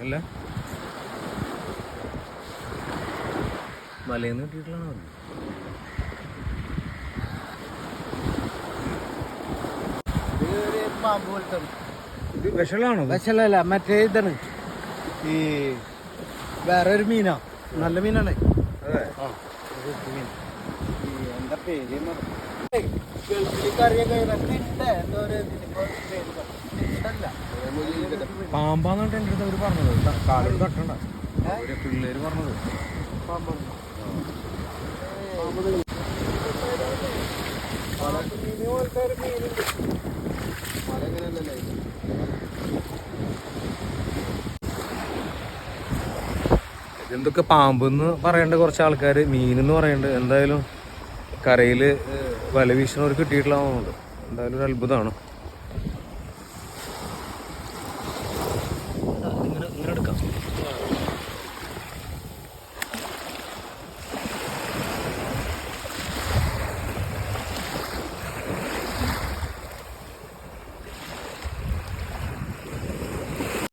അല്ല മലയിൽ നിന്ന് പറഞ്ഞത്? ഇത് ഒരു പാമ്പ് പോലത്തെ ഇത് വിഷമുള്ളതാണോ ഇത്? മറ്റേ ഇതാണ് ഈ വേറെ ഒരു മീനാ നല്ല മീനാണ് അതെ ആ ഈ എന്താ പേര് എന്തോ ഒരു ഇതിനിപ്പോ പറഞ്ഞു. പാമ്പാന്ന് പറഞ്ഞിട്ട് എന്റെ അടുത്ത് അവർ പറഞ്ഞത്. കാലോട് തട്ടണ്ട? ഒരു പിള്ളേര് പറഞ്ഞത്. എന്തൊക്കെ പാമ്പെന്ന് പറയേണ്ട കുറച്ച് ആൾക്കാർ മീനെന്ന് പറയണ്ട്. എന്തായാലും കരയിൽ വല വീശുന്നവർ കിട്ടിയിട്ടുള്ളതാണുണ്ട് എന്തായാലും ഒരു അത്ഭുതമാണ്.